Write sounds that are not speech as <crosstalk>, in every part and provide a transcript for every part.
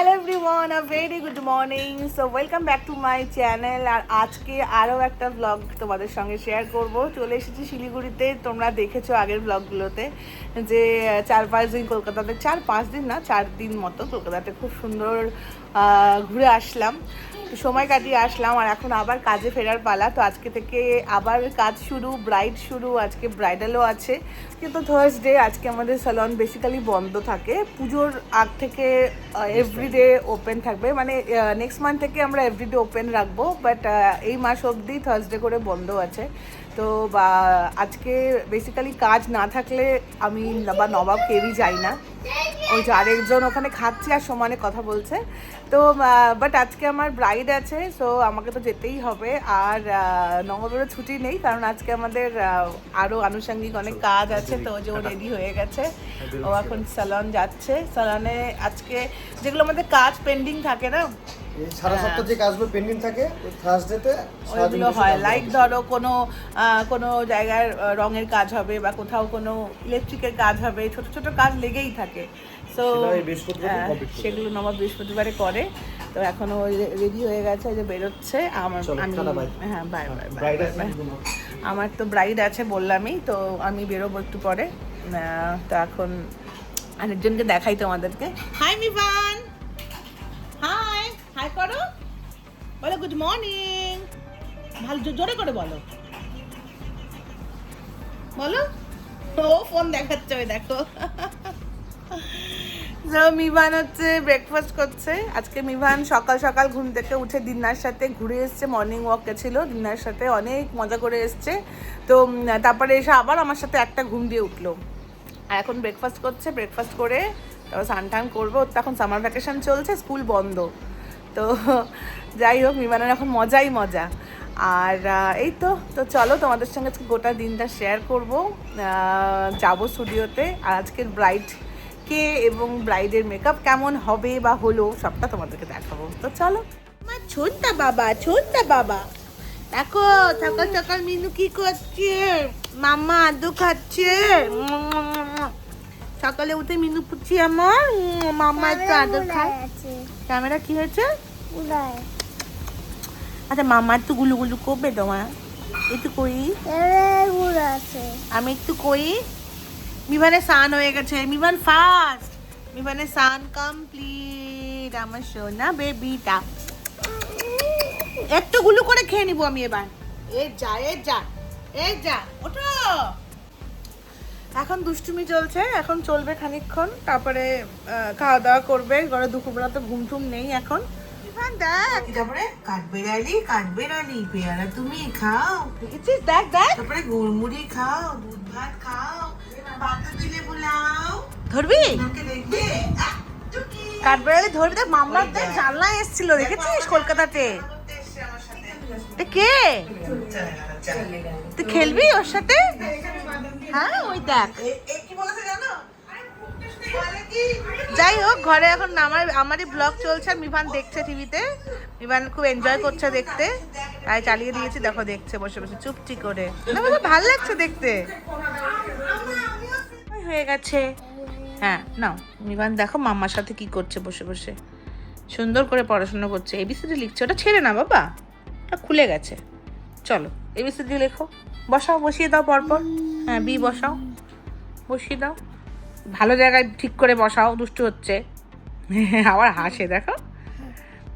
Hello everyone a very good morning so welcome back to my channel আর আজকে আরও একটা blog তোমাদের সঙ্গে শেয়ার করব। চলে এসেছি শিলিগুড়িতে। তোমরা দেখেছ আগের ব্লগগুলোতে যে, চার পাঁচ দিন কলকাতাতে, চার পাঁচ দিন না, চার দিন মতো কলকাতাতে খুব সুন্দর ঘুরে আসলাম। সময় কাটিয়ে আসলাম আর এখন আবার কাজে ফেরার পালা। তো আজকে থেকে আবার কাজ শুরু ব্রাইড শুরু, আজকে ব্রাইডালও আছে। কিন্তু থার্সডে আজকে আমাদের স্যালন বেসিক্যালি বন্ধ থাকে। পুজোর আগ থেকে এভরিডে ওপেন থাকবে। মানে নেক্সট মান্থ থেকে আমরা এভরিডে ওপেন রাখব বাট এই মাস অবধি থার্সডে করে বন্ধ আছে। তো, বা, আজকে বেসিক্যালি কাজ না থাকলে আমি বা নবাব কেউই যাই না। ওই যে আরেকজন ওখানে খাচ্ছে আর সমানে কথা বলছে। তো বাট আজকে আমার ব্রাইড আছে সো আমাকে তো যেতেই হবে। আর নবমেরও ছুটি নেই কারণ আজকে আমাদের আরও আরও আনুষঙ্গিক অনেক কাজ আছে তো যে ও রেডি হয়ে গেছে। ও এখন স্যালন যাচ্ছে। স্যালনে আজকে যেগুলো আমাদের কাজ পেন্ডিং থাকে না? সারা সপ্তাহ যে কাজগুলো পেন্ডিং থাকে থার্সডেতে ওইগুলো হয়। লাইক ধরো কোনো কোনো জায়গার রঙের কাজ হবে বা কোথাও কোনো ইলেকট্রিকের কাজ হবে। ছোট ছোট কাজ লেগেই থাকে। Complete করবে। সেগুলো নবাব বৃহস্পতিবারে করে। তো এখন রেডি হয়ে গেছে যে বেরোচ্ছে। আমার আমি হ্যাঁ বাই বাই ব্রাইড আমার তো ব্রাইড আছে বললামই তো আমি বেরোবো একটু পরে। তো এখন আরেকজনকে দেখাই তোমাদেরকে। হাই মিভান হাই হাই করো। বলো গুড মর্নিং ভালো জোরে করে বলো। বলো। ও ফোন দেখাচ্ছে ওই দেখো। <laughs> তো মিভান হচ্ছে ব্রেকফাস্ট করছে। আজকে মিভান সকাল সকাল ঘুম থেকে উঠে দিনার সাথে ঘুরে এসছে মর্নিং ওয়াকে ছিল, দিনার সাথে অনেক মজা করে এসছে। তো তারপরে এসে আবার আমার সাথে একটা ঘুম দিয়ে উঠল। আর এখন ব্রেকফাস্ট করছে ব্রেকফাস্ট করে তারপর স্নান করব। তো এখন সামার ভ্যাকেশন চলছে স্কুল বন্ধ। তো, যাই হোক বিমানের এখন মজাই মজা। আর এই তো তো চলো তোমাদের সঙ্গে আজকে গোটা দিনটা শেয়ার করব। যাব স্টুডিওতে আর আজকের ব্রাইড কে এবং ব্রাইডের মেকআপ কেমন হবে বা হলো সবটা তোমাদেরকে দেখাবো। তো চলো। আমার ছোট্টা বাবা ছোট্টা বাবা। দেখো সকাল সকাল মিনু কি করছে? মামা আদু খাচ্ছে। সকালে উঠে মিনু পুচ্ছি আমার। মামা একটু আদর খায়। ক্যামেরা কি হয়েছে? আচ্ছা মামার তো গুলু গুলু করবে তোমার? একটু করি আমি একটু করি মিভানের সান হয়ে গেছে মিভান ফাস্ট মিভানের সান কমপ্লিট আমার সোনা বেবিটা একটু গুলু করে খেয়ে নিবো আমি এবার এ যা এ যা এ যা ওঠো। এখন দুষ্টুমি চলছে এখন চলবে খানিকক্ষণ তারপরে খাওয়া দাওয়া করবে ঘরে দুপুরবেলা তো ঘুম টুম নেই এখন। দেখ। তারপরে? কাঠবেড়ালি কাঠবেড়ালি পেয়ারা তুমি খাও। দেখেছিস? দেখ দেখ। তারপরে গুড়মুড়ি খাও দুধ ভাত খাও। ধরবি? কাঠবেড়ালি ধরবি? দেখ মামলার দেখ। জানলায় এসেছিল দেখেছিস কলকাতাতে? কে? তুই খেলবি ওর সাথে? হ্যাঁ ওই দেখ। যাই হোক ঘরে এখন আমার আমারই ব্লগ চলছে আর মিভান দেখছে টিভিতে। মিভান খুব এনজয় করছে দেখতে। তাই চালিয়ে দিয়েছি দেখো দেখছে বসে বসে চুপটি করে। ভালো লাগছে দেখতে। হয়ে গেছে। হ্যাঁ নাও মিভান দেখো মাম্মার সাথে কি করছে বসে বসে। সুন্দর করে পড়াশোনা করছে। এবিসিডি লিখছে, ওটা ছেড়ে না বাবা। ওটা খুলে গেছে। চলো এবিসিডি লেখো। বসাও, বসিয়ে দাও পরপর। হ্যাঁ বি বসাও। বসিয়ে দাও। ভালো জায়গায় ঠিক করে বসাও, দুষ্টু হচ্ছে। <laughs> আবার হাসে, দেখো।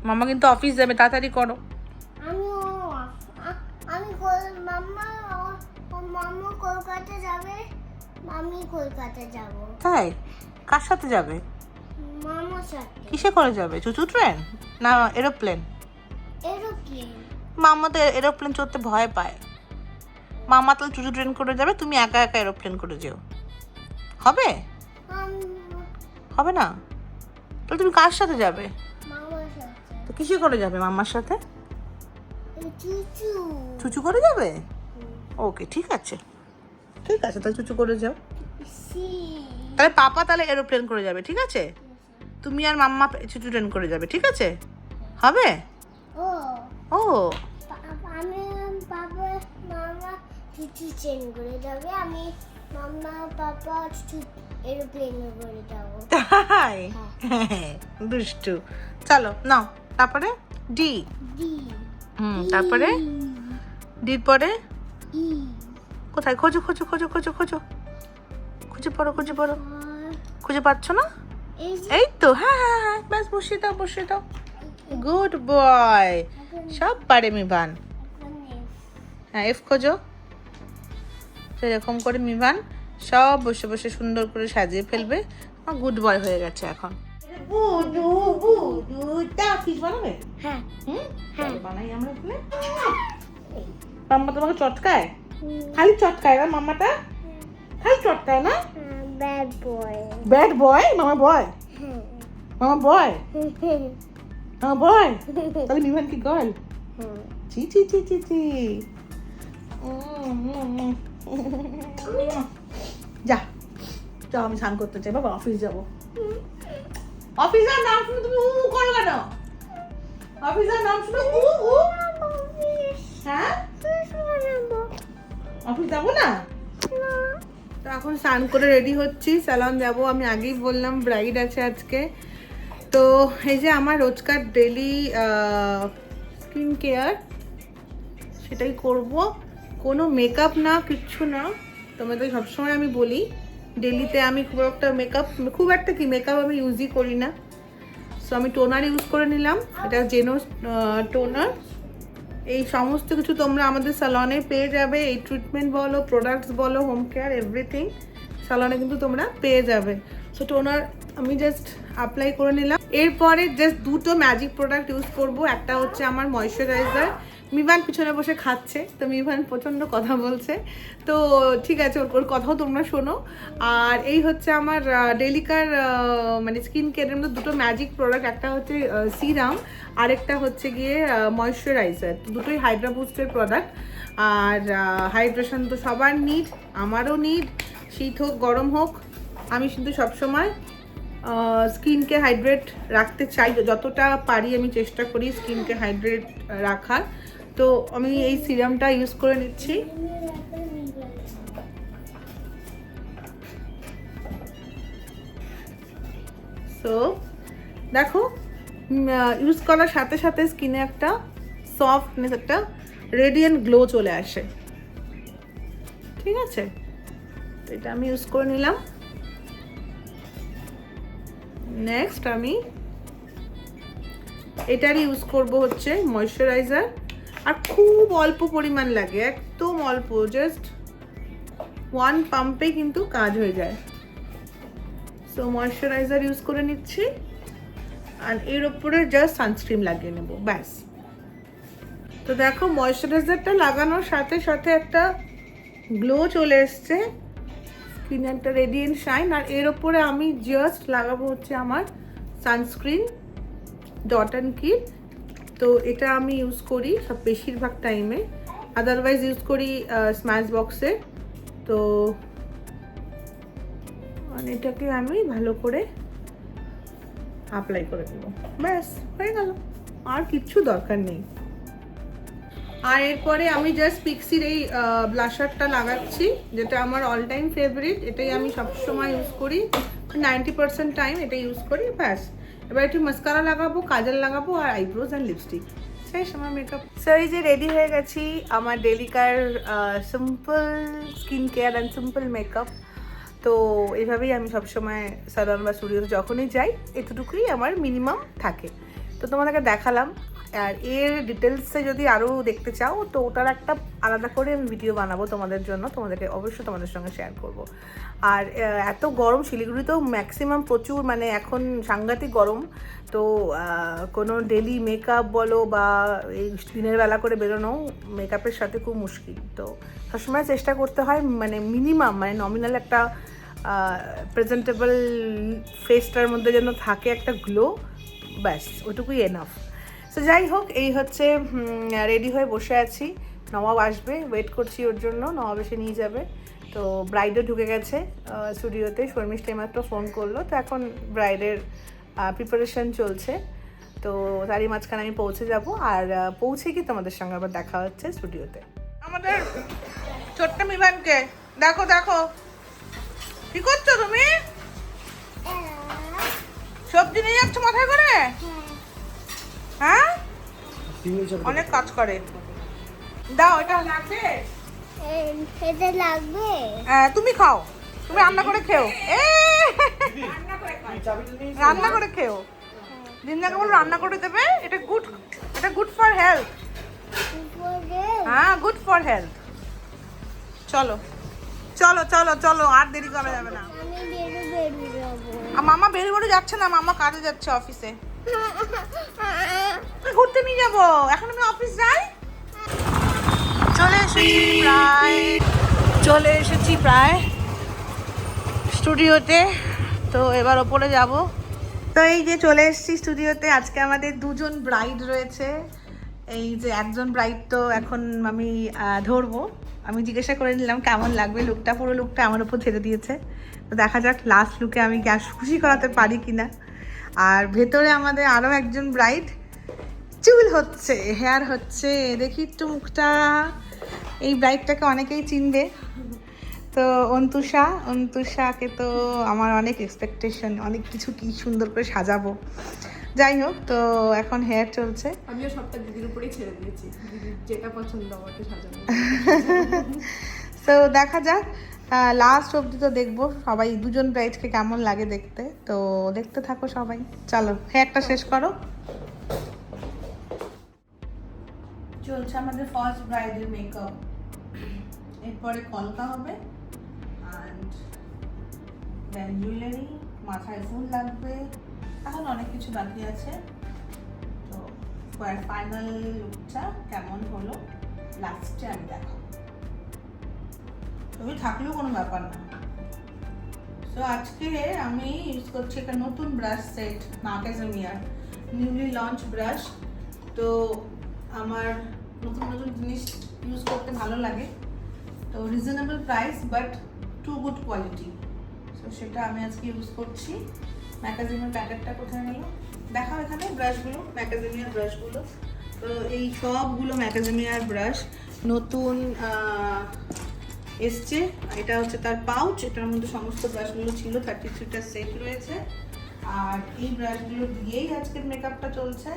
মামা কিন্তু অফিস যাবে, তাড়াতাড়ি করো। আমি মাম্মা মাম্মা কলকাতা আমি কলকাতা যাব। তাই? কার সাথে যাবে? মামার সাথে। কিসে করে যাবে? চুচু ট্রেন? না এরোপ্লেন? এরোপ্লেন। মামা তো এরোপ্লেন চড়তে ভয় পায়। মামা তাহলে চুচু ট্রেন করে যাবে তুমি একা একা এরোপ্লেন করে যেও। হবে? হবে না? তাহলে তুমি কার সাথে যাবে? তো কিসে করে যাবে মামার সাথে? চুচু। চুচু করে যাবে? ওকে ঠিক আছে। ঠিক আছে তাহলে চুচু করে যাও। তাহলে পাপা তাহলে এরোপ্লেন করে যাবে ঠিক আছে? তুমি আর মাম্মা চুচু ট্রেন করে যাবে ঠিক আছে? হবে? ও। ও। আমি বাবা মামা চুচু চেন করে যাবে আমি মাম্মা পাপা এরোপ্লেনে করে যাব। তাই? <laughs> দুষ্টু। চলো নাও তারপরে ডি। ডি। হুম তারপরে? ডির পরে? ই। কোথায়? খোঁজো খোঁজো খোঁজো খোঁজো খোঁজো। খুঁজে পড়ো খুঁজে পড়ো। খুঁজে পাচ্ছ না? এই তো হ্যাঁ হ্যাঁ হ্যাঁ ব্যাস বসিয়ে দাও বসিয়ে দাও। Good boy. সব পারে মিভান। হ্যাঁ এফ খোঁজো। তো এরকম করে মিভান সব বসে বসে সুন্দর করে সাজিয়ে ফেলবে। আমার গুড বয় হয়ে গেছে এখন। বুদু বুদু তা বানাবে? হ্যাঁ। হুম? বানাই আমরা মাম্মা তোমাকে চটকায়? খালি চটকায় না মামাটা? খালি চটকায় না? ব্যাড বয় ব্যাড বয় মামা বয় মামা বয় মামা বয় তাহলে মিভান কি গার্ল চি চি যা যাও আমি স্নান করতে চাই। বাবা অফিস যাব। অফিসার নাম শুনে তুমি উ করো কেন? অফিসার নাম শুনে উ উ যাব না? তো এখন স্নান করে রেডি হচ্ছি স্যালন যাব। আমি আগেই বললাম ব্রাইড আছে আজকে। তো এই যে আমার রোজকার ডেলি স্কিন কেয়ার সেটাই করব। কোনো মেকআপ না, কিচ্ছু না। তোমাদের সবসময় আমি বলি ডেলিতে আমি খুব একটা মেকআপ খুব একটা কি মেকআপ আমি ইউজই করি না। সো আমি টোনার ইউজ করে নিলাম। এটা জেনো টোনার এই সমস্ত কিছু তোমরা আমাদের স্যালনে পেয়ে যাবে। এই ট্রিটমেন্ট বলো প্রোডাক্টস বলো হোম কেয়ার এভরিথিং স্যালনে কিন্তু তোমরা পেয়ে যাবে। সো টোনার আমি জাস্ট অ্যাপ্লাই করে নিলাম। এরপরে জাস্ট দুটো ম্যাজিক প্রোডাক্ট ইউজ করব। একটা হচ্ছে আমার ময়শ্চারাইজার মিভান পিছনে বসে খাচ্ছে, তো মিভান প্রচণ্ড কথা বলছে। তো ঠিক আছে, ওর ওর কথাও তোমরা শোনো। আর এই হচ্ছে আমার ডেলিকার মানে স্কিন কেয়ারের মধ্যে দুটো ম্যাজিক প্রোডাক্ট একটা হচ্ছে সিরাম আরেকটা হচ্ছে গিয়ে ময়শ্চারাইজার দুটোই হাইড্রা বুস্টের প্রোডাক্ট আর হাইড্রেশন তো সবার নিড আমারও নিড শীত হোক, গরম হোক, আমি কিন্তু সবসময় স্কিনকে হাইড্রেট রাখতে চাই। যতটা পারি আমি চেষ্টা করি স্কিনকে হাইড্রেট রাখার। তো আমি এই সিরামটা ইউজ করে নিচ্ছি। সো দেখো ইউজ করার সাথে সাথে স্কিনে একটা সফটনেস একটা রেডিয়েন্ট গ্লো চলে আসে। ঠিক আছে? এটা আমি ইউজ করে নিলাম। নেক্সট আমি এটারই ইউজ করব হচ্ছে ময়শ্চারাইজার আর খুব অল্প পরিমাণ লাগে, একদম অল্প জাস্ট ওয়ান পাম্পে কিন্তু কাজ হয়ে যায়। সো ময়শ্চারাইজার ইউজ করে নিচ্ছি আর এর ওপরে জাস্ট সানস্ক্রিন লাগিয়ে নেব, ব্যাস। তো দেখো ময়শ্চারাইজারটা লাগানোর সাথে সাথে একটা গ্লো চলে এসছে স্কিনে একটা রেডিয়েন্ট শাইন আর এর ওপরে আমি জাস্ট লাগাবো হচ্ছে আমার সানস্ক্রিন ডট অ্যান্ড কিট তো এটা আমি ইউজ করি সব বেশিরভাগ টাইমে আদারওয়াইজ ইউজ করি স্ম্যাশ বক্সে তো মানে এটাকে আমি ভালো করে অ্যাপ্লাই করে দেবো ব্যাস, হয়ে গেল। আর কিচ্ছু দরকার নেই। আর এরপরে আমি জাস্ট পিক্সির এই ব্লাশারটা লাগাচ্ছি, যেটা আমার অল টাইম ফেভারিট এটাই আমি সবসময় ইউজ করি। নাইনটি পার্সেন্ট টাইম এটা ইউজ করি, ব্যাস। এবার একটু মাস্কারা লাগাবো, কাজল লাগাবো আর আইব্রোজ অ্যান্ড লিপস্টিক শেষ আমার মেকআপ সো এই যে রেডি হয়ে গেছি আমার ডেলিকার simple skin care and simple makeup তো এইভাবেই আমি সবসময় সালন বা স্টুডিওতে যখনই যাই, এতটুকুই আমার মিনিমাম থাকে। তো তোমাদেরকে দেখালাম আর এর ডিটেলসে যদি আরও দেখতে চাও, তো ওটার একটা আলাদা করে আমি ভিডিও বানাবো তোমাদের জন্য। তোমাদেরকে অবশ্যই তোমাদের সঙ্গে শেয়ার করব। আর এত গরম শিলিগুড়িতেও ম্যাক্সিমাম প্রচুর মানে এখন সাংঘাতিক গরম। তো কোনো ডেলি মেকআপ বলো বা এই দিনের বেলা করে বেরোনো মেকআপের সাথে খুব মুশকিল। তো সবসময় চেষ্টা করতে হয় মানে মিনিমাম মানে নমিনাল একটা প্রেজেন্টেবল ফেসটার মধ্যে যেন থাকে একটা গ্লো ব্যাস, ওটুকুই এনাফ সো যাই হোক, এই হচ্ছে রেডি হয়ে বসে আছি। নবাব আসবে ওয়েট করছি ওর জন্য, নবাব এসে নিয়ে যাবে। তো ব্রাইডও ঢুকে গেছে স্টুডিওতে শর্মিষ্ঠা মাত্র ফোন করল। তো এখন ব্রাইডের প্রিপারেশন চলছে। তো তারই মাঝখানে আমি পৌঁছে যাব। আর পৌঁছে কি তোমাদের সঙ্গে আবার দেখা হচ্ছে স্টুডিওতে আমাদের ছোট্ট মিভানকে। দেখো দেখো। কি করছ তুমি? সবজি নিয়ে যাচ্ছ মাথায় করে? হ্যাঁ? অনেক কাজ করে। দাও এটা লাগবে? এটা লাগবে। হ্যাঁ, তুমি খাও। তুমি রান্না করে খেও। এ! রান্না করে খেও। দিনদাকে বলো রান্না করে দেবে এটা গুড এটা গুড ফর হেলথ হ্যাঁ গুড ফর হেলথ চলো। চলো চলো চলো আর দেরি করা যাবে না। আমি বেরু বেরু যাব। আর মামা বেরু বেরু যাচ্ছে না মামা কাজে যাচ্ছে অফিসে। ঘুরতে নিয়ে যাব। এখন আমি অফিস যাই। চলে এসেছি প্রায়। চলে এসেছি প্রায় স্টুডিওতে তো এবার ওপরে যাব। তো এই যে চলে এসেছি স্টুডিওতে আজকে আমাদের দুজন ব্রাইড রয়েছে। এই যে একজন ব্রাইড তো এখন আমি ধরবো। আমি জিজ্ঞাসা করে নিলাম, কেমন লাগবে লুকটা পুরো লুকটা আমার উপর ছেড়ে দিয়েছে। তো দেখা যাক লাস্ট লুকে আমি গ্যাস খুশি করাতে পারি কিনা। আর ভেতরে আমাদের আরও একজন ব্রাইড চুল হচ্ছে হেয়ার হচ্ছে। দেখি একটু মুখটা। এই ব্রাইডটাকে অনেকেই চিনবে। তো অন্তুষা অন্তুষাকে তো আমার অনেক এক্সপেকটেশন অনেক কিছু কি সুন্দর করে সাজাবো। যাই হোক তো এখন হেয়ার চলছে। আমিও সবটা দিদির উপরেই ছেড়ে দিয়েছি। যেটা পছন্দ আমাকে সাজানো। <laughs> তো দেখা যাক। লাস্ট অবধি তো দেখব। সবাই দুজন ব্রাইডকে কেমন লাগে দেখতে। তো দেখতে থাকো সবাই। চলো হেয়ারটা শেষ করো। চলছে আমাদের ফার্স্ট ব্রাইডের মেকআপ এরপরে কলকা হবে। অ্যান্ড জুয়েলারি মাথায় ফুল লাগবে। এখন অনেক কিছু বাকি আছে। তো ফাইনাল লুকটা কেমন হলো? লাস্টে আমি দেখাবো। তুমি থাকলেও কোনো ব্যাপার না। তো আজকে আমি ইউজ করছি একটা নতুন ব্রাশ সেট মার্কেজমিয়ার নিউলি লঞ্চ ব্রাশ তো আমার নতুন নতুন জিনিস ইউজ করতে ভালো লাগে। তো reasonable price but too good quality তো সেটা আমি আজকে ইউজ করছি। ম্যাগাজিনের প্যাকেটটা কোথায় গেল দেখাও এখানে ব্রাশগুলো ম্যাগাজিনিয়ার ব্রাশগুলো তো এই সবগুলো ম্যাগাজিনিয়ার ব্রাশ নতুন এসছে। এটা হচ্ছে তার পাউচ এটার মধ্যে সমস্ত ব্রাশগুলো ছিল থার্টি থ্রিটা সেট রয়েছে। আর এই ব্রাশগুলো দিয়েই আজকের মেকআপটা চলছে।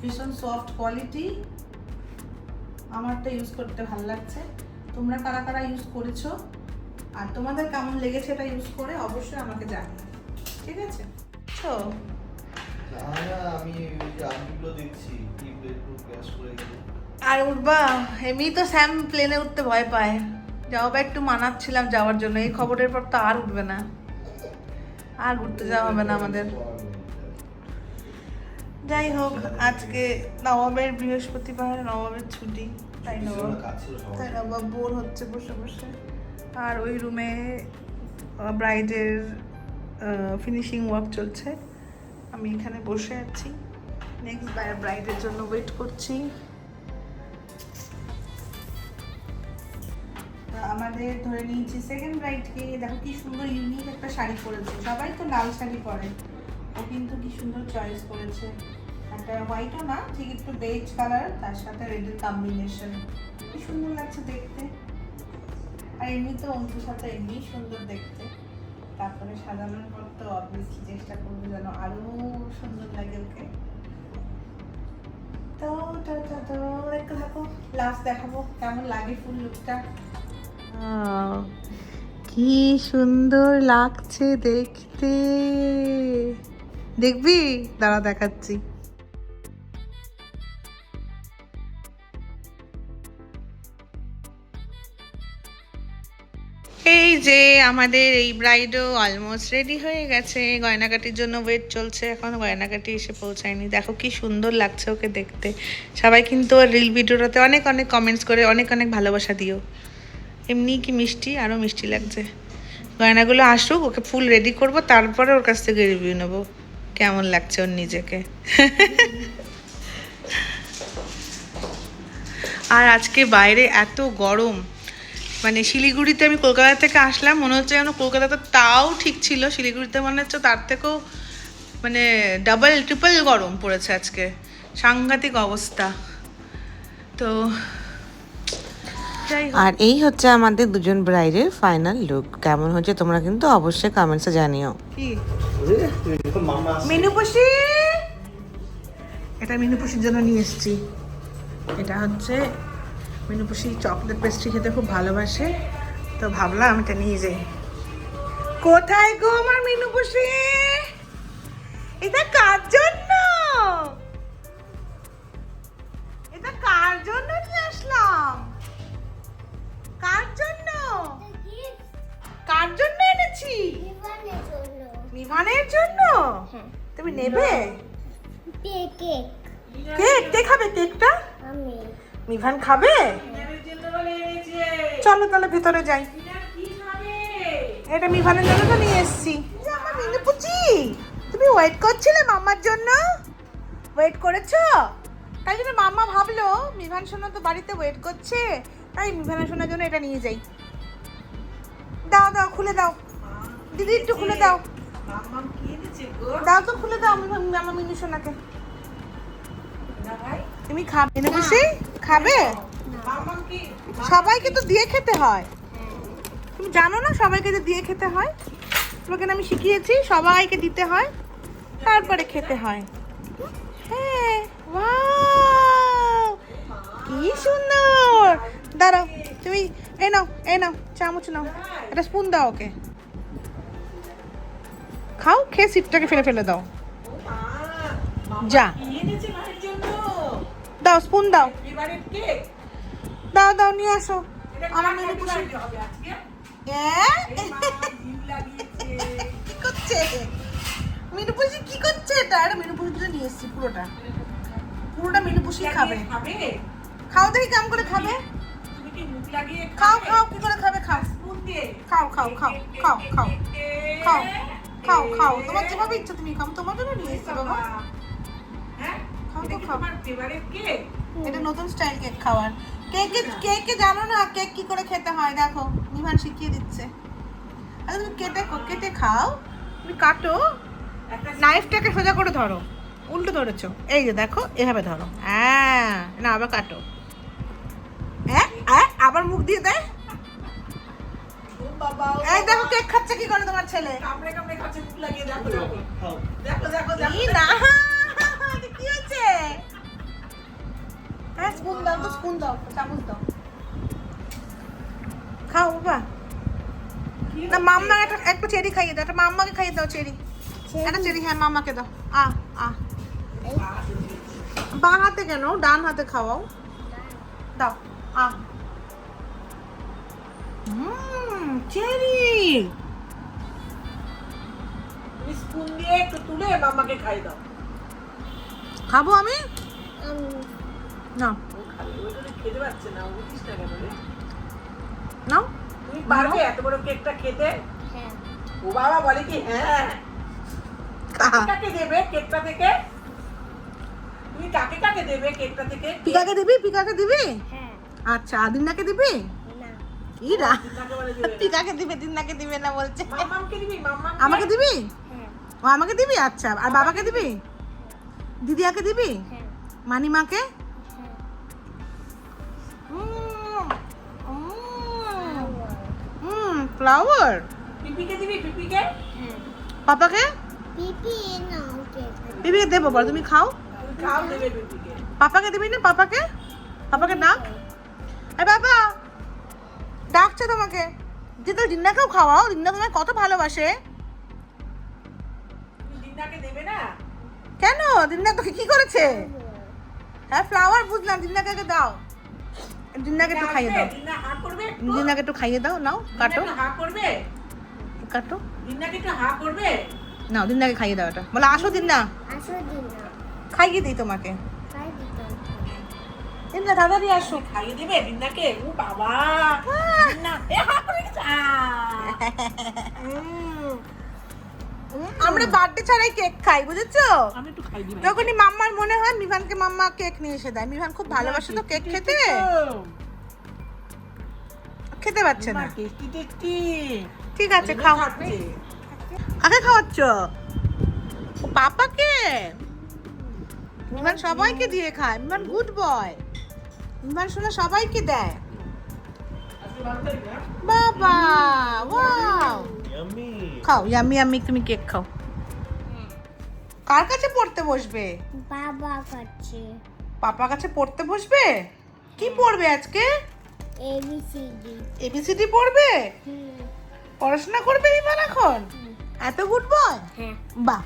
ভীষণ সফট কোয়ালিটি আমারটা ইউজ করতে ভালো লাগছে। তোমরা কারা কারা ইউজ করেছ? আর তোমাদের কেমন লেগেছে এটা ইউজ করে অবশ্যই আমাকে জানিও। ঠিক আছে? তো আমি আর উঠবা এমনি তো স্যাম প্লেনে উঠতে ভয় পায়। যাও বা একটু মানাচ্ছিলাম যাওয়ার জন্য এই খবরের পর তো আর উঠবে না। আর ঘুরতে যাওয়া হবে না আমাদের। যাই হোক আজকে নবাবের বৃহস্পতিবার নবাবের ছুটি তাই নবাব তাই নবাব বোর হচ্ছে বসে বসে। আর ওই রুমে ব্রাইডের ফিনিশিং ওয়ার্ক চলছে। আমি এখানে বসে আছি। নেক্সট ব্রাইডের জন্য ওয়েট করছি। আমাদের ধরে নিয়েছি সেকেন্ড ব্রাইডকে দেখো কি সুন্দর ইউনিক একটা শাড়ি পরেছে। সবাই তো লাল শাড়ি পরে। ও কিন্তু কি সুন্দর চয়েস করেছে। একটা হোয়াইটও না, ঠিক একটু বেজ কালার তার সাথে রেডের কম্বিনেশন কি সুন্দর লাগছে দেখতে। আর এমনি তো অন্তুর সাথে এমনি সুন্দর দেখতে। তারপরে সাজানোর পর তো অবভিয়াসলি চেষ্টা করব যেন আরও সুন্দর লাগে ওকে। তো তো তো দেখতে থাকো। লাস্ট দেখাবো। কেমন লাগে ফুল লুকটা কি সুন্দর লাগছে দেখতে। দেখবি? দাঁড়া, দেখাচ্ছি। এই যে আমাদের এই ব্রাইডও অলমোস্ট রেডি হয়ে গেছে। গয়নাকাটির জন্য ওয়েট চলছে। এখন গয়নাকাটি এসে পৌঁছায়নি। দেখো কি সুন্দর লাগছে ওকে দেখতে। সবাই কিন্তু রিল ভিডিওটাতে অনেক অনেক কমেন্টস করে, অনেক অনেক ভালোবাসা দিও। এমনি কি মিষ্টি? আরও মিষ্টি লাগছে। গয়নাগুলো আসুক, ওকে ফুল রেডি করব, তারপরে ওর কাছ থেকে রিভিউ নেব। কেমন লাগছে ওর নিজেকে। আর আজকে বাইরে এত গরম। মানে শিলিগুড়িতে আমি কলকাতা থেকে আসলাম, মনে হচ্ছে যেন কলকাতাতে তাও ঠিক ছিল। শিলিগুড়িতে মনে হচ্ছে তার থেকেও মানে ডাবল ট্রিপল গরম পড়েছে আজকে। সাংঘাতিক অবস্থা। তো আর এই হচ্ছে আমাদের দুজন ব্রাইডের ফাইনাল লুক কেমন হচ্ছে তোমরা কিন্তু অবশ্যই কমেন্টসে জানিও। কি? মামা মিনু পুষি এটা মিনু পুষির জন্য নিয়ে এসেছি। এটা হচ্ছে মিনু পুষি চকলেট পেস্ট্রি খেতে খুব ভালোবাসে। তো ভাবলাম এটা নিয়ে যাই। কোথায় গো আমার মিনু পুষি এটা কার জন্য? তুমি নেবে? কেক। কেক? কে খাবে কেকটা? আমি। মিভান খাবে? চলো তাহলে ভিতরে যাই। এটা মিভানের জন্য তো নিয়ে এসেছি। আমার মিনু পুচি। তুমি ওয়েট করছিলে মাম্মার জন্য? ওয়েট করেছ? তাই জন্য মাম্মা ভাবলো মিভান সোনা তো বাড়িতে ওয়েট করছে। তাই মিভানের সোনার জন্য এটা নিয়ে যাই। দাও দাও খুলে দাও। দিদি একটু খুলে দাও। দাও তো খুলে দাও মিভান- আমার মিনু সোনাকে। তুমি খাবে? মিনু খুশি খাবে? সবাইকে তো দিয়ে খেতে হয়। তুমি জানো না সবাইকে যে দিয়ে খেতে হয়? তোমাকে আমি শিখিয়েছি সবাইকে দিতে হয় তারপরে খেতে হয়। হ্যাঁ! কি সুন্দর! দাঁড়াও তুমি এ নাও এ নাও চামচ নাও। একটা স্পুন দাও ওকে। খাও খেয়ে সিটটাকে ফেলে ফেলে দাও। যা। দাও স্পুন দাও। দাও দাও নিয়ে আসো। আমার মেনু পুষি হ্যাঁ? কি করছে? মিনু পুষি কি করছে এটা? এটা মিনু পুষি নিয়ে এসেছি পুরোটা। পুরোটা মিনু পুষি খাবে। খাও দেখি কেমন করে খাবে। খাও খাও কি করে খাবে খাও। খাও খাও খাও খাও খাও। খাও। খাও খাও। তোমার যেভাবে ইচ্ছা তুমি খাও। তোমার জন্য নিয়ে এসেছি বাবা। খাও তো খাও। এটা নতুন স্টাইল কেক খাওয়ার। কেক কেক জানো না কেক কি করে খেতে হয়? দেখো নিভান শিখিয়ে দিচ্ছে। আচ্ছা তুমি কেটে কেটে খাও। তুমি কাটো। নাইফটাকে সোজা করে ধরো। উল্টো ধরেছো। এই যে দেখো এভাবে ধরো। হ্যাঁ না আবার কাটো। হ্যাঁ হ্যাঁ আবার মুখ দিয়ে দেয় এই দেখো কেক খাচ্ছে কি করে তোমার ছেলে? ই না? <laughs> কি হচ্ছে হ্যাঁ স্পুন দাও তো স্পুন দাও চামচ দাও। খাও বাবা। না মাম্মা একটা একটা চেরি খাইয়ে দাও একটা মাম্মাকে খাইয়ে দাও চেরি? একটা চেরি হ্যাঁ মাম্মাকে দাও। আ আ। বাঁ হাতে কেন? ডান হাতে খাওয়াও। দাও আ। হুম চেরি। স্পুন দিয়ে একটু তুলে মামাকে খাই দাও। খাব আমি? না। খেতে পারছে না ও বুঝিস না কেন রে। নাও। তুমি পারবে এত বড় কেকটা খেতে? হ্যাঁ। ও বাবা বলে কি হ্যাঁ। কাকে দেবে কেকটা থেকে? তুমি কাকে কাকে দেবে কেকটা থেকে? পিকাকে দিবি? পিকাকে দিবি? হ্যাঁ। আচ্ছা আদিনাকে দিবি? ইরা। কাকে বলে দেবে পিকাকে দিবে দিনাকে দিবে না বলছে আমাকে দিবি? হ্যাঁ। ও আমাকে দিবি? আচ্ছা আর বাবাকে দিবি? দিদিয়াকে দিবি? হ্যাঁ। মানিমাকে? হ্যাঁ। হুম ফ্লাওয়ার পিপিকে দিবি পিপিকে? হ্যাঁ। পাপাকে? পিপি নাও দেবো। বল তুমি খাও। খাও দেবে পিপিকে। পাপাকে দিবি না পাপাকে? পাপাকে ডাক। এ বাবা ডাকছে তোমাকে। যে তো দিন্নাকেও খাওয়াও দিন্না তোমায় কত ভালোবাসে। দেবে না? কেন? দিন্না তোকে কি করেছে? হ্যাঁ ফ্লাওয়ার বুঝলাম দিন্নাকে আগে দাও। দিন্নাকে একটু খাইয়ে দাও? দিন্নাকে একটু? খাইয়ে দাও নাও কাটো। কাটো। দিদাকে একটু হা করবে? নাও দিন্নাকে খাইয়ে দাও এটা। বলে আসো দিন্না দিন না খাইয়ে দিই তোমাকে। দিন্না তাড়াতাড়ি আসো। খাইয়ে দেবে দিদাকে ও বাবা দিদা এ হা করে গেছে। আমরা বার্থডে ছাড়াই কেক খাই বুঝেছ? আমি একটু খাই দিই যখনই মাম্মার মনে হয় মিভানকে মাম্মা কেক নিয়ে এসে দেয়। মিভান খুব ভালোবাসে তো কেক খেতে। খেতে পারছে না। ঠিক আছে খাও। কাকে খাওয়াচ্ছ? পাপাকে? মিভান সবাইকে দিয়ে খায়। মিভান গুড বয়। মিভান শোনা সবাইকে দেয়। বাবা ওয়াও। খাও ইয়ামি ইয়ামি তুমি কেক খাও। কার কাছে পড়তে বসবে? বাবা করছে পাপা কাছে পড়তে বসবে? কি পড়বে আজকে? এবিসিডি এবিসিডি পড়বে? পড়াশোনা করবে ইমান এখন? এত গুড বয় হ্যাঁ। বাহ।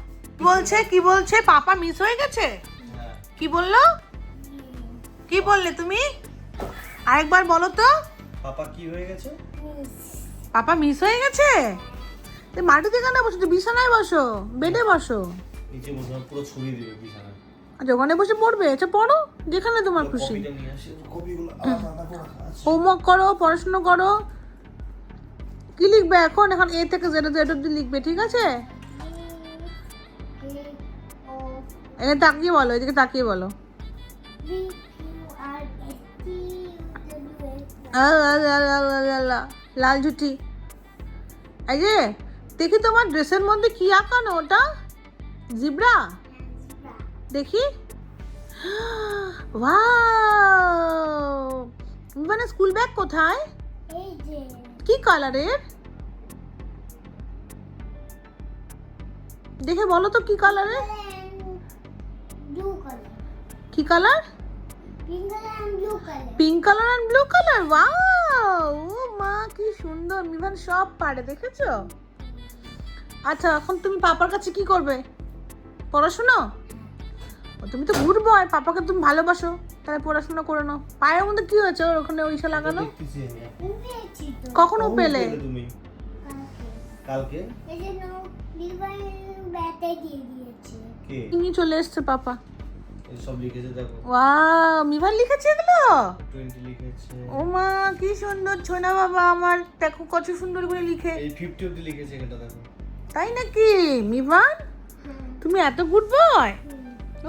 বলছে কি বলছে? পাপা মিস হয়ে গেছে? হ্যাঁ। কি বলল? কি বললে তুমি? আরেকবার বলো তো। পাপা কি হয়ে গেছে? পাপা মিস হয়ে গেছে? তো মাটিতে কেন বসো তো বিছানায় বসো বেডে বসো। নিচে বসে পুরো ছড়িয়ে দিবে বিছানায়। আচ্ছা ওখানে বসে পড়বে? আচ্ছা পড়ো যেখানে তোমার খুশি। কপিটা নিয়ে আসি কপিগুলো আলাদা আলাদা করে হোমওয়ার্ক পড়াশোনা করো। কি লিখবে এখন? এখন এ থেকে জেড জেড অব্দি লিখবে ঠিক আছে? ও এখানে তাকিয়ে বলো এদিকে তাকিয়ে বলো। লাল ঝুটি এই যে দেখি তোমার ড্রেসের মধ্যে কি আঁকানো ওটা? জিব্রা? দেখি। মানে স্কুল ব্যাগ কোথায়? কি কালারের? দেখে বলো তো কি কালারের? কি colour? Pink colour and blue colour wow ও মা কি সুন্দর। মিভান সব পারে দেখেছ? আচ্ছা এখন তুমি পাপার কাছে কি করবে? পড়াশোনা? তুমি তো গুড বয় পাপাকে তুমি ভালোবাসো। তাহলে পড়াশোনা করে নাও। পায়ের মধ্যে কি হয়েছে? ওর ওখানে ওইসা লাগানো? কখনো পেলে? তুমি? কালকে। চলে এসছে পাপা। সব লিখেছে দেখো। ওয়াও মিভান লিখেছে এগুলো? টোয়েন্টি লিখেছে। ও মা কি সুন্দর ছোনা বাবা আমার। দেখো কত সুন্দর করে লিখে। এই ফিফটি অব্দি লিখেছে এটা দেখো। তাই নাকি? মিভান তুমি এত গুড বয়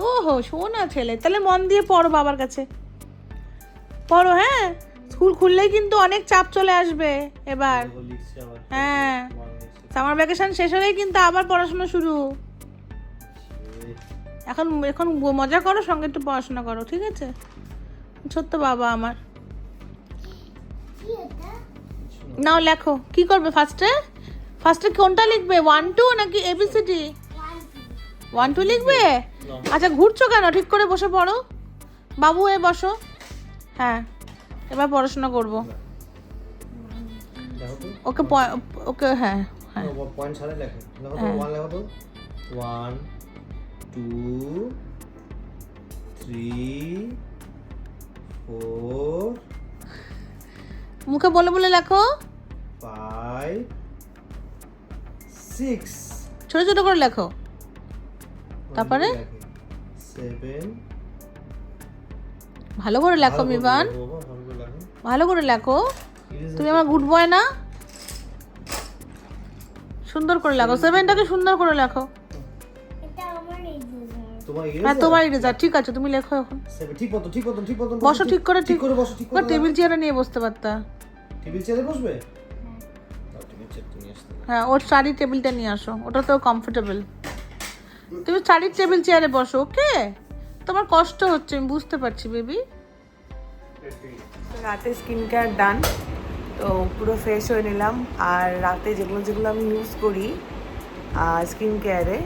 ওহো শোনা ছেলে। তাহলে মন দিয়ে পড়ো বাবার কাছে। পড়ো হ্যাঁ? স্কুল খুললেই কিন্তু অনেক চাপ চলে আসবে এবার। হ্যাঁ। সামার ভ্যাকেশন শেষ হলেই কিন্তু আবার পড়াশোনা শুরু। এখন এখন মজা করো সঙ্গে একটু পড়াশোনা করো ঠিক আছে? ছোট্ট বাবা আমার। নাও লেখো কি করবে ফার্স্টে ফার্স্টে কোনটা লিখবে? ওয়ান টু নাকি এবিসিডি ওয়ান টু লিখবে? আচ্ছা ঘুরছো কেন? ঠিক করে বসে পড়ো। বাবু এ বসো। হ্যাঁ এবার পড়াশোনা করব। ওকে ওকে হ্যাঁ হ্যাঁ। পয়েন্ট ছাড়া লেখো। লেখো তো হ্যাঁ। ওয়ান লেখো তো। ওয়ান টু থ্রি ফোর মুখে বলে বলে লেখো। ফাইভ সিক্স ছোট ছোট করে লেখো। তারপরে? সেভেন ভালো করে লেখো মিবান। ভালো করে লেখো। তুমি আমার গুড বয় না? সুন্দর করে লেখো। সেভেনটাকে সুন্দর করে লেখো। তোমার হ্যাঁ তোমার রেজাল্ট ঠিক আছে তুমি লেখো এখন। ঠিক মতো ঠিক মতো ঠিক মতো বসো ঠিক করে ঠিক করে বসো ঠিক করে টেবিল চেয়ারে নিয়ে বসতে পারতা। টেবিল চেয়ারে বসবে? আসতে হ্যাঁ ওর টেবিলটা নিয়ে আসো ওটা তো কমফোর্টেবল তুমি শাড়ির টেবিল চেয়ারে বসো ওকে? তোমার কষ্ট হচ্ছে আমি বুঝতে পারছি বেবি। রাতে স্কিন কেয়ার ডান তো পুরো ফ্রেশ হয়ে নিলাম। আর রাতে যেগুলো যেগুলো আমি ইউজ করি স্কিন কেয়ারে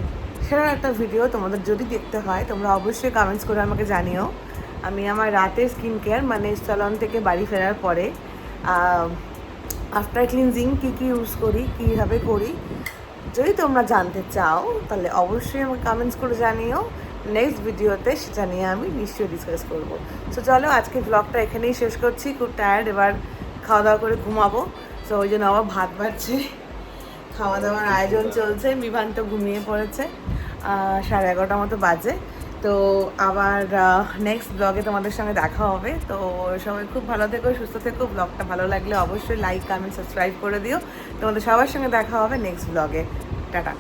সেটার একটা ভিডিও তোমাদের যদি দেখতে হয়, তোমরা অবশ্যই কমেন্টস করে আমাকে জানিও। আমি আমার রাতে স্কিন কেয়ার মানে স্যালন থেকে বাড়ি ফেরার পরে আফটার ক্লিনজিং কী কী ইউজ করি, কীভাবে করি, যদি তোমরা জানতে চাও, তাহলে অবশ্যই আমাকে কমেন্টস করে জানিও। নেক্সট ভিডিওতে সেটা নিয়ে আমি নিশ্চয়ই ডিসকাস করব। সো চলো আজকে ব্লগটা এখানেই শেষ করছি। খুব টায়ার্ড এবার খাওয়া দাওয়া করে ঘুমাবো। সো ওই জন্য আবার ভাত বাড়ছে খাওয়া দাওয়ার আয়োজন চলছে। বিভান তো ঘুমিয়ে পড়েছে। সাড়ে এগারোটার মতো বাজে। তো আবার নেক্সট ব্লগে তোমাদের সঙ্গে দেখা হবে। তো সবাই খুব ভালো থেকো, সুস্থ থেকো। ব্লগটা ভালো লাগলে অবশ্যই লাইক কমেন্ট সাবস্ক্রাইব করে দিও। তোমাদের সবার সঙ্গে দেখা হবে নেক্সট ব্লগে টাটা।